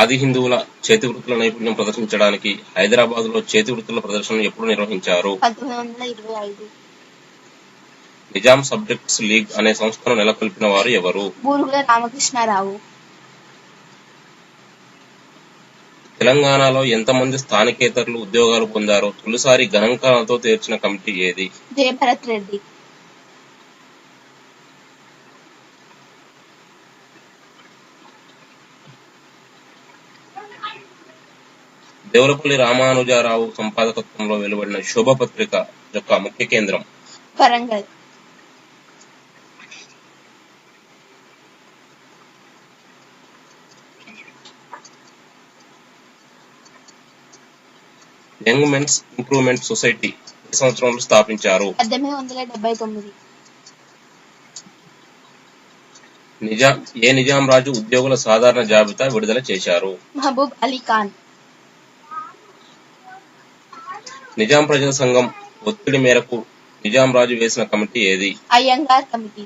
ఆది హిందువుల చేతి వృత్తుల నైపుణ్యం ప్రదర్శించడానికి హైదరాబాద్లో చేతి వృత్తుల ప్రదర్శనను ఎప్పుడు నిర్వహించారు? నిజాం సబ్జెక్ట్స్ లీగ్ అనే సంస్థను నెలకొల్పిన వారు ఎవరు? రామకృష్ణారావు. తెలంగాణలో ఎంతమంది స్థానికేతరులు ఉద్యోగాలు పొందారో తొలిసారి గణాంకాలతో తేర్చిన కమిటీ ఏది? జయభరత్ రెడ్డి. దేవులపల్లి రామానుజారావు సంపాదకత్వంలో వెలువడిన శోభపత్రిక యొక్క ముఖ్య కేంద్రం. Warangal. Young men's improvement society ఏ సంవత్సరంలో స్థాపించారు. పద్దెనిమిది వందల డెబ్బై తొమ్మిది. నిజాం ఏ నిజాం రాజు ఉద్యోగుల సాధారణ జాబితా విడుదల చేశారు? మహబూబ్ అలీ ఖాన్. నిజాం ప్రజల సంఘం ఒత్తిడి మేరకు నిజాం రాజు వేసిన కమిటీ ఏది? అయ్యంగార్ కమిటీ.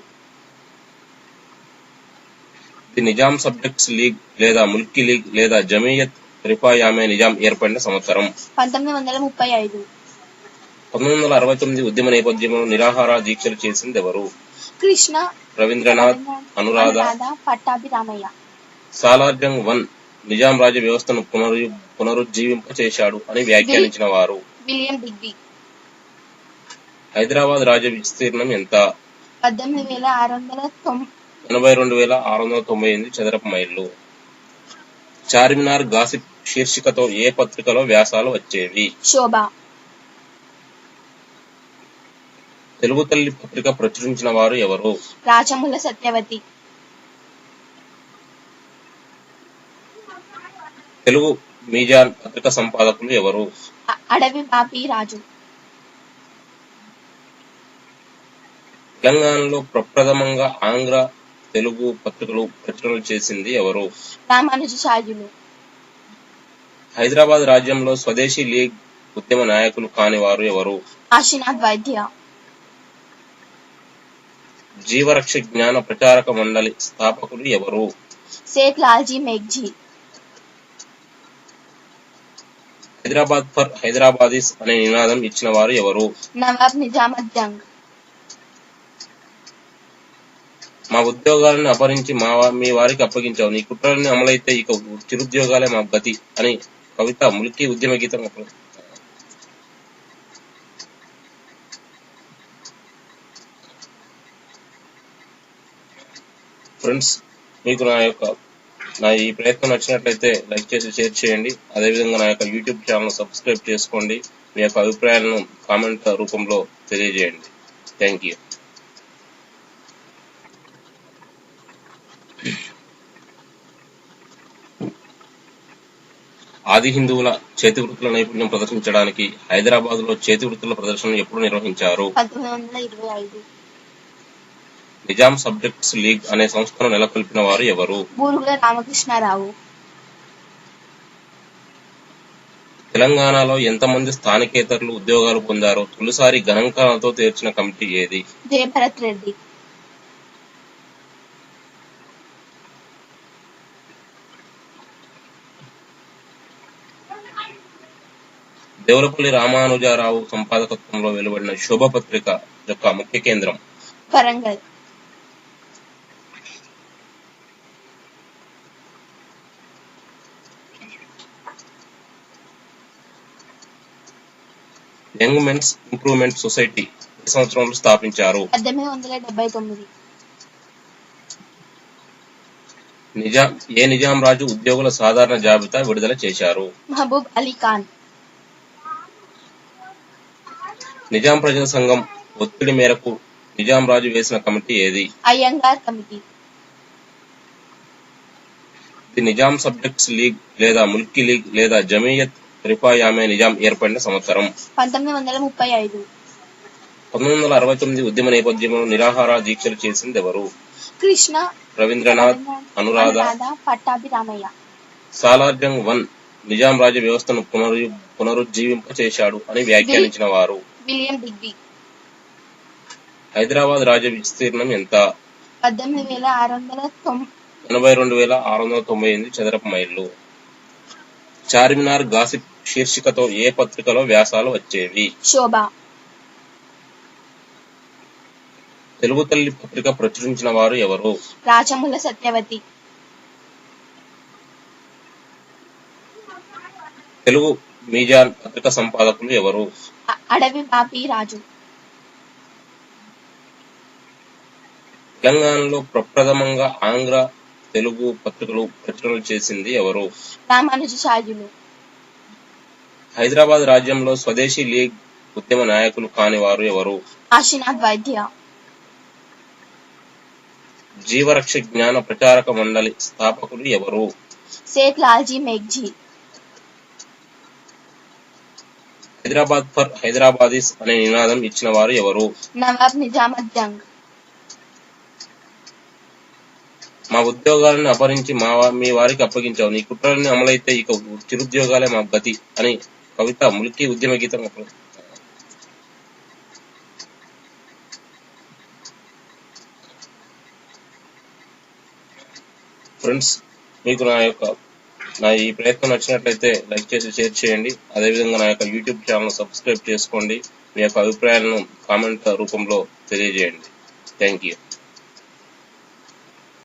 ఇది నిజాం సబ్జెక్ట్స్ లీగ్ లేదా ముల్కీ లీగ్ లేదా జమీయత్ రిఫాయామే నిజాం ఏర్పడిన సంవత్సరం. పంతొమ్మిది వందల ముప్పై ఐదు. పంతొమ్మిది వందల అరవై తొమ్మిది ఉద్యమ నేపథ్యంలో నిరాహార దీక్షలు చేసింది ఎవరు కృష్ణ రవీంద్రనాథ్ అనురాధ అనురాధ పట్టాభిరామయ్య. సాలార్జంగ్ వన్ నిజాం రాజ్య వ్యవస్థను పునరు పునరుజ్జీవింప చేశాడు అని వ్యాఖ్యానించిన వారు. William degree. హైదరాబాద్ రాజ్య విస్తీర్ణం ఎంత? పద్దెనిమిది వేల ఆరు వందల ఎనభై రెండు వేల ఆరు వందల తొంభై ఎనిమిది చదరపు మైళ్ళు. చార్మినార్ గాసిప్ శీర్షికతో ఏ పత్రికలో వ్యాసాలు వచ్చేవి? శోభ. తెలుగు తల్లి పత్రిక ప్రచురించిన వారు ఎవరు? రాచముల సత్యవతి. తెలుగు మీజాన్ పత్రిక సంపాదకులు ఎవరు? అడవి బాపి రాజు. తెలంగాణలో ప్రప్రథమంగా ఆంగ్ల తెలుగు పత్రికలు ప్రచురణ చేసింది ఎవరు? రామానుజాచార్యులు హైదరాబాద్ రాజ్యంలో స్వదేశీ లీగ్ ఉద్యమ నాయకులు కాని వారు ఎవరు? కాశీనాథ్ వైద్య. జీవరక్ష జ్ఞాన ప్రచారక మండలి స్థాపకులు ఎవరు? సేట్ లాల్జీ మేఘ్జీ. హైదరాబాద్ ఫర్ హైదరాబాదీస్ అనే నినాదం ఇచ్చిన వారు ఎవరు? నవాబ్ మా ఉద్యోగాలను అపహరించి మా మీ వారికి అప్పగించావు. నీ కుట్రలన్నీ అమలైతే ఇక చిరుద్యోగాలే మా గతి అని కవిత ములికి ఉద్యమ గీతం ఫ్రెండ్స్ మీకు నా యొక్క నా ఈ ప్రయత్నం నచ్చినట్లయితే లైక్ చేసి షేర్ చేయండి. అదేవిధంగా నా యొక్క యూట్యూబ్ ఛానల్ సబ్స్క్రైబ్ చేసుకోండి. మీ యొక్క అభిప్రాయాలను కామెంట్ రూపంలో తెలియజేయండి. థ్యాంక్ యూ ఆది హిందువుల చేతి వృత్తుల నైపుణ్యం ప్రదర్శించడానికి హైదరాబాద్లో చేతి వృత్తుల ప్రదర్శనను ఎప్పుడు నిర్వహించారు పంతొమ్మిది వందల ఇరవై ఐదు నిజాం సబ్జెక్ట్స్ లీగ్ అనే సంస్థను నెలకొల్పిన వారు ఎవరు? బూరుగుల రామకృష్ణారావు. తెలంగాణలో ఎంతమంది స్థానికేతరులు ఉద్యోగాలు పొందారో తొలిసారి గణాంకాలతో తేర్చిన కమిటీ ఏది? జయభరత్ రెడ్డి. దేవులపల్లి రామానుజారావు సంపాదకత్వంలో వెలువడిన శోభపత్రిక యొక్క ముఖ్య కేంద్రం. Warangal. Young men's improvement society ఏ సంవత్సరంలో స్థాపించారు? పద్దెనిమిది వందల డెబ్బై తొమ్మిది. నిజాం ఏ నిజాం రాజు ఉద్యోగుల సాధారణ జాబితా విడుదల చేశారు? మహబూబ్ అలీ ఖాన్. నిజాం ప్రజల సంఘం ఒత్తిడి మేరకు నిజాం రాజు వేసిన కమిటీ ఏది? అయ్యంగార్ కమిటీ. ఇది నిజాం సబ్జెక్ట్స్ లీగ్ లేదా ముల్కీ లీగ్ లేదా జమీయత్ రిఫాయామే నిజాం ఏర్పడిన సంవత్సరం. పంతొమ్మిది వందల ముప్పై ఐదు. పంతొమ్మిది వందల అరవై తొమ్మిది ఉద్యమ నేపథ్యంలో నిరాహార దీక్షలు చేసింది ఎవరు కృష్ణ రవీంద్రనాథ్ అనురాధ పట్టాభిరామయ్య. సాలార్జంగ్ వన్ నిజాం రాజ్య వ్యవస్థను పునరు పునరుజ్జీవింప చేశాడు అని వ్యాఖ్యానించిన వారు. William degree. హైదరాబాద్ రాజ్య విస్తీర్ణం ఎంత? పద్దెనిమిది వేల ఆరు వందల ఎనభై రెండు వేల ఆరు వందల తొంభై ఎనిమిది చదరపు మైళ్ళు. చార్మినార్ గాసిప్ శీర్షికతో ఏ పత్రికలో వ్యాసాలు వచ్చేవి? శోభ. తెలుగు తల్లి పత్రిక ప్రచురించిన వారు ఎవరు? రాచముల సత్యవతి. తెలుగు మీజాన్ పత్రిక సంపాదకులు ఎవరు? అడవి బాపి రాజు. తెలంగాణలో ప్రప్రథమంగా ఆంగ్ల తెలుగు పత్రికలు ప్రచురణ చేసింది ఎవరు? రామానుజాచార్యులు హైదరాబాద్ రాజ్యంలో స్వదేశీ లీగ్ ఉద్యమ నాయకులు కాని వారు ఎవరు? కాశీనాథ్ వైద్య. జీవరక్ష జ్ఞాన ప్రచారక మండలి స్థాపకులు ఎవరు? సేత్ లాల్జీ మేఘ్జీ. హైదరాబాద్ ఫర్ హైదరాబాదీస్ అనే నినాదం ఇచ్చిన వారు ఎవరు? నవాబ్ నిజామత్ జంగ్. మా ఉద్యోగాలను అపహరించి మా మీ వారికి అప్పగించావు. నీ కుట్రలను అమలైతే ఇక చిరుద్యోగాలే మా గతి అని కవిత ములికి ఉద్యమ గీతం ఫ్రెండ్స్ మీకు నా యొక్క నా ఈ ప్రయత్నం నచ్చినట్లయితే లైక్ చేసి షేర్ చేయండి. అదేవిధంగా నా యొక్క యూట్యూబ్ ఛానల్ సబ్స్క్రైబ్ చేసుకోండి. మీ యొక్క అభిప్రాయాలను కామెంట్ రూపంలో తెలియజేయండి. Thank you.